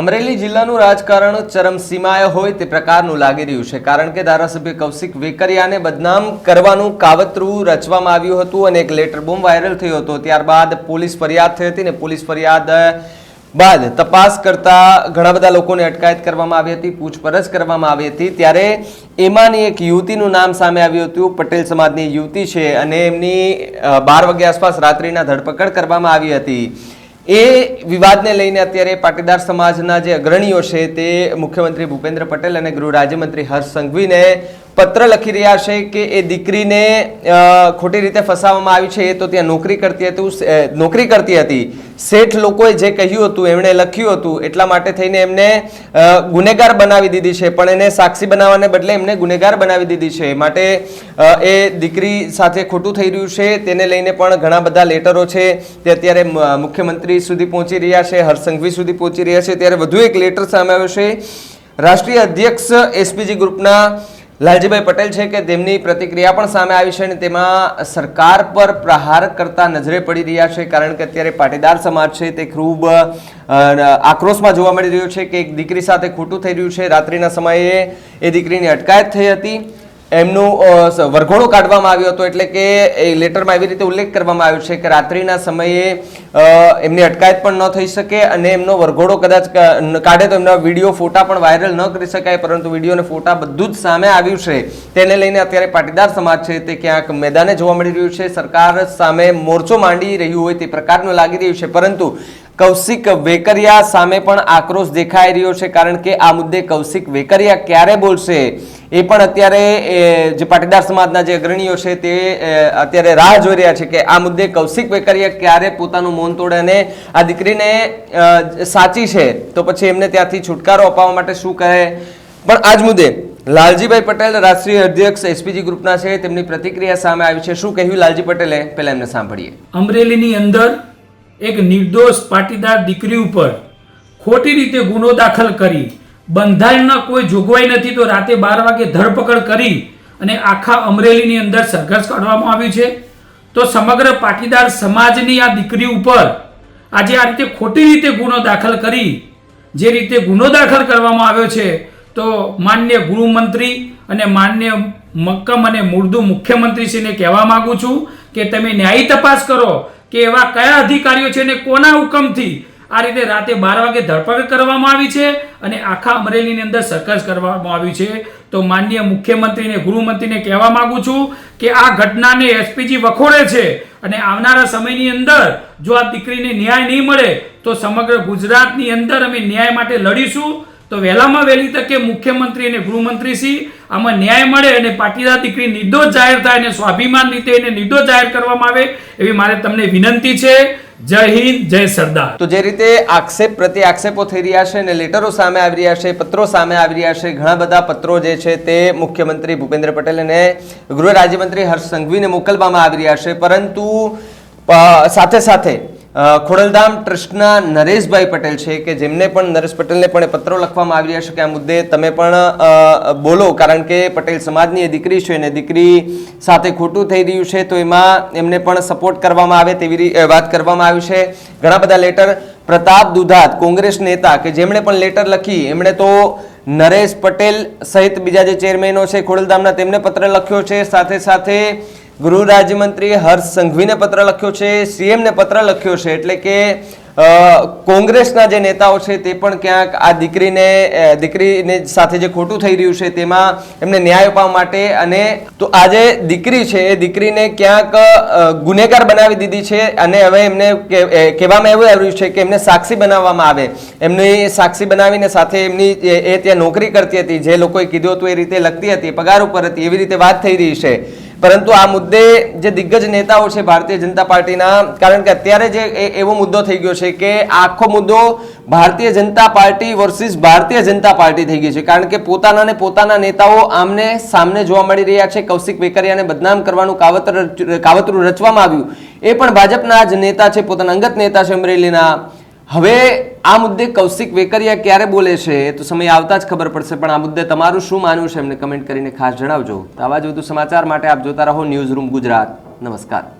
અમરેલી જિલ્લાનું રાજકારણ ચરમસીમાએ હોય તે પ્રકારનું લાગી રહ્યું છે. કારણ કે ધારાસભ્ય કૌશિક વેકરિયાને બદનામ કરવાનું કાવતરું રચવામાં આવ્યું હતું અને એક લેટર બોમ્બ વાયરલ થયો હતો. ત્યારબાદ પોલીસ ફરિયાદ થઈ હતી ને પોલીસ ફરિયાદ બાદ તપાસ કરતા ઘણા બધા લોકોને અટકાયત કરવામાં આવી હતી, પૂછપરછ કરવામાં આવી હતી. ત્યારે એમાંની એક યુવતીનું નામ સામે આવ્યું હતું. પટેલ સમાજની યુવતી છે અને એમની બાર વાગ્યા આસપાસ રાત્રિના ધરપકડ કરવામાં આવી હતી. એ વિવાદને લઈને અત્યારે પાટીદાર સમાજના જે અગ્રણીઓ છે તે મુખ્યમંત્રી ભૂપેન્દ્ર પટેલ અને ગૃહ રાજ્યમંત્રી હર્ષ સંઘવીને પત્ર લખી રહ્યા છે કે એ દીકરીને ખોટી રીતે ફસાવવામાં આવી છે, એ તો ત્યાં નોકરી કરતી હતી નોકરી કરતી હતી. શેઠ લોકોએ જે કહ્યું હતું, એમણે લખ્યું હતું, એટલા માટે થઈને એમને ગુનેગાર બનાવી દીધી છે. પણ એને સાક્ષી બનાવવાને બદલે એમને ગુનેગાર બનાવી દીધી છે. માટે એ દીકરી સાથે ખોટું થઈ રહ્યું છે. તેને લઈને પણ ઘણા બધા લેટરો છે. તે અત્યારે મુખ્યમંત્રી સુધી પહોંચી રહ્યા છે, હરસંઘવી સુધી પહોંચી રહ્યા છે. ત્યારે વધુ એક લેટર સામે આવ્યો છે. રાષ્ટ્રીય અધ્યક્ષ એસપીજી ગ્રુપના લાલજીભાઈ પટેલ છે કે તેમની પ્રતિક્રિયા પણ સામે આવી છે અને તેમાં સરકાર પર પ્રહાર કરતા નજરે પડી રહ્યા છે કારણ કે અત્યારે પાટીદાર સમાજ છે તે ખૂબ આક્રોશમાં જોવા મળી રહ્યો છે કે એક દીકરી સાથે ખોટું થઈ રહ્યું છે. રાત્રિના સમયે એ દીકરીની અટકાયત થઈ હતી. એમનું વરઘોડો કાઢવામાં આવ્યો હતો એટલે કે એ લેટરમાં એવી રીતે ઉલ્લેખ કરવામાં આવ્યો છે કે રાત્રિના સમયે એમની અટકાયત પણ ન થઈ શકે અને એમનો વરઘોડો કદાચ કાઢે તો એમના વીડિયો, ફોટા પણ વાયરલ ન કરી શકાય, પરંતુ વીડિયો અને ફોટા બધું જ સામે આવ્યું છે. તેને લઈને અત્યારે પાટીદાર સમાજ છે તે ક્યાંક મેદાને જોવા મળી રહ્યું છે. સરકાર સામે મોરચો માંડી રહ્યું હોય તે પ્રકારનું લાગી રહ્યું છે. પરંતુ કૌશિક વેકરિયા સામે પણ આક્રોશ દેખાઈ રહ્યો છે, કારણ કે આ મુદ્દે કૌશિક વેકરિયા ક્યારે બોલશે? એ પણ અત્યારે જે પાટીદાર સમાજના જે અગ્રણીઓ છે તે અત્યારે રાહ જોઈ રહ્યા છે કે આ મુદ્દે કૌશિક વેકરિયા ક્યારે પોતાનું મૌન તોડે અને આ દીકરીને સાચી છે તો પછી એમને ત્યાંથી છુટકારો અપાવવા માટે શું કહે? પણ આજ મુદ્દે લાલજીભાઈ પટેલ, રાષ્ટ્રીય અધ્યક્ષ એસપીજી ગ્રુપના છે, તેમની પ્રતિક્રિયા સામે આવી છે. શું કહ્યું લાલજી પટેલે? પહેલા એમને સાંભળીએ. અમરેલીની અંદર એક નિર્દોષ પાટીદાર દીકરી ઉપર ખોટી રીતે ગુનો દાખલ કરી બંધારણના કોઈ જોગવાઈ નથી તો રાતે બાર વાગે ધરપકડ કરી અને આખા અમરેલીની અંદર સંઘર્ષ કાઢવામાં આવ્યું છે. તો સમગ્ર પાટીદાર સમાજની આ દીકરી ઉપર આજે આ રીતે ખોટી રીતે ગુનો દાખલ કરી, જે રીતે ગુનો દાખલ કરવામાં આવ્યો છે, તો માન્ય ગૃહમંત્રી અને માન્ય મક્કમ અને મુર્દુ મુખ્યમંત્રીશ્રીને કહેવા માગું છું કે તમે ન્યાયી તપાસ કરો કે એવા કયા અધિકારીઓ છે અને કોના હુકમથી આ રીતે રાતે બાર વાગે ધરપકડ કરવામાં આવી છે અને આખા અમરેલીની અંદર સર્કસ કરવામાં આવ્યું છે. તો માનનીય મુખ્યમંત્રીને, ગૃહમંત્રીને કહેવા માંગુ છું કે આ ઘટનાને એસપીજી વખોડે છે અને આવનારા સમયની અંદર જો આ દીકરીને ન્યાય નહીં મળે તો સમગ્ર ગુજરાતની અંદર અમે ન્યાય માટે લડીશું. તો વહેલામાં વહેલી તકે મુખ્યમંત્રી અને ગૃહમંત્રીશ્રી આમાં ન્યાય મળે અને પાટીદાર દીકરી નિર્દોષ જાહેર થાય અને સ્વાભિમાન રીતે એને નિર્દોષ જાહેર કરવામાં આવે એવી મારે તમને વિનંતી છે. જય હિન્દ, જય સરદાર. તો જે રીતે આક્ષેપ પ્રતિ આક્ષેપો થઈ રહ્યા છે અને લેટરો સામે આવી રહ્યા છે, પત્રો સામે આવી રહ્યા છે, ઘણા બધા પત્રો જે છે તે મુખ્યમંત્રી ભૂપેન્દ્ર પટેલ અને ગૃહ રાજ્યમંત્રી હર્ષ સંઘવીને મોકલવામાં આવી રહ્યા છે. પરંતુ સાથે સાથે ખોડલધામ ટ્રસ્ટના નરેશભાઈ પટેલ છે કે જેમને પણ નરેશ પટેલને પણ પત્રો લખવામાં આવી રહ્યા છે કે આ મુદ્દે તમે પણ બોલો. કારણ કે પટેલ સમાજની એ દીકરી છે અને દીકરી સાથે ખોટું થઈ રહ્યું છે, તો એમાં એમને પણ સપોર્ટ કરવામાં આવે તેવી વાત કરવામાં આવી છે. ઘણા બધા લેટર પ્રતાપ દુધાત, કોંગ્રેસ નેતા કે જેમણે પણ લેટર લખી, એમણે તો નરેશ પટેલ સહિત બીજા જે ચેરમેનો છે ખોડલધામના તેમને પત્ર લખ્યો છે. સાથે સાથે ગૃહ રાજ્યમંત્રી હર્ષ સંઘવીને પત્ર લખ્યો છે, સીએમને પત્ર લખ્યો છે, એટલે કે કોંગ્રેસના જે નેતાઓ છે તે પણ ક્યાંક આ દીકરીને દીકરીને સાથે જે ખોટું થઈ રહ્યું છે તેમાં એમને ન્યાય અપાવવા માટે અને તો આ જે દીકરી છે એ દીકરીને ક્યાંક ગુનેગાર બનાવી દીધી છે અને હવે એમને કહેવામાં એવું આવ્યું છે કે એમને સાક્ષી બનાવવામાં આવે. એમની સાક્ષી બનાવીને સાથે એમની એ ત્યાં નોકરી કરતી હતી, જે લોકોએ કીધું હતું એ રીતે લખતી હતી, પગાર ઉપર હતી, એવી રીતે વાત થઈ રહી છે. પરંતુ આ મુદ્દે જે દિગ્ગજ નેતાઓ છે ભારતીય જનતા પાર્ટીના, કારણ કે અત્યારે જે એવો મુદ્દો થઈ ગયો છે કે આખો મુદ્દો Bharatiya Janata party versus Bharatiya Janata party થઈ ગઈ છે. કારણ કે પોતાના ને પોતાના નેતાઓ આમને સામને જોવા મળી રહ્યા છે, કૌશિક વેકરિયાને બદનામ કરવાનું કાવતર, કાવતરું રચવામાં આવ્યું. એ પણ ભાજપના જ નેતા છે, પોતાના અંગત નેતા છે અમરેલીના. હવે આ મુદ્દે કૌશિક વેકરિયા ક્યારે બોલે છે તો સમય આવતા જ ખબર પડશે, પણ આ મુદ્દે તમારું શું માનવું છે એમને કમેન્ટ કરીને ખાસ જણાવજો. તો આવા જ વધુ સમાચાર માટે આપ જોતા રહો ન્યૂઝ રૂમ ગુજરાત. નમસ્કાર.